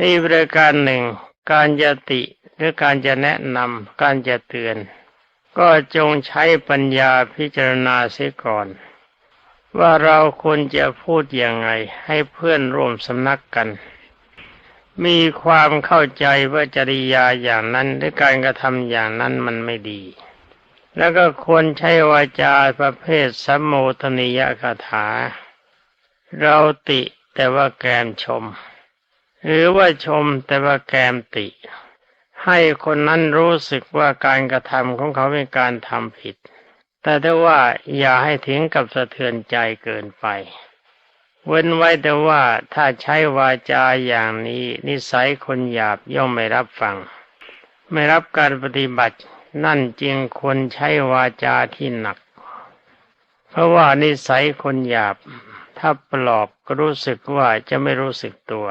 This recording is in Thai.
นี่บริการหนึ่ง การจะติหรือการจะแนะนำการจะเตือน ก็จงใช้ปัญญาพิจารณาเสียก่อน ว่าเราควรจะพูดยังไงให้เพื่อนร่วมสำนักกัน มีความเข้าใจว่าจริยาอย่างนั้นหรือการกระทำอย่างนั้นมันไม่ดี แล้วก็ควรใช้วาจาประเภทสัมโมทนิยคาถา เราติแต่ว่าแกมชม หรือว่าชมแต่ว่าแกมติ ให้คนนั้นรู้สึกว่าการกระทำของเขาเป็นการทำผิด แต่ถ้าว่าอย่าให้ถึงกับสะเทือนใจเกินไป เว้นไว้แต่ว่าถ้าใช้วาจาอย่างนี้ นิสัยคนหยาบย่อมไม่รับฟัง ไม่รับการปฏิบัติ นั่นจึงควรใช้วาจาที่หนัก เพราะว่านิสัยคนหยาบ ถ้าปลอบก็รู้สึกว่าจะไม่รู้สึกตัว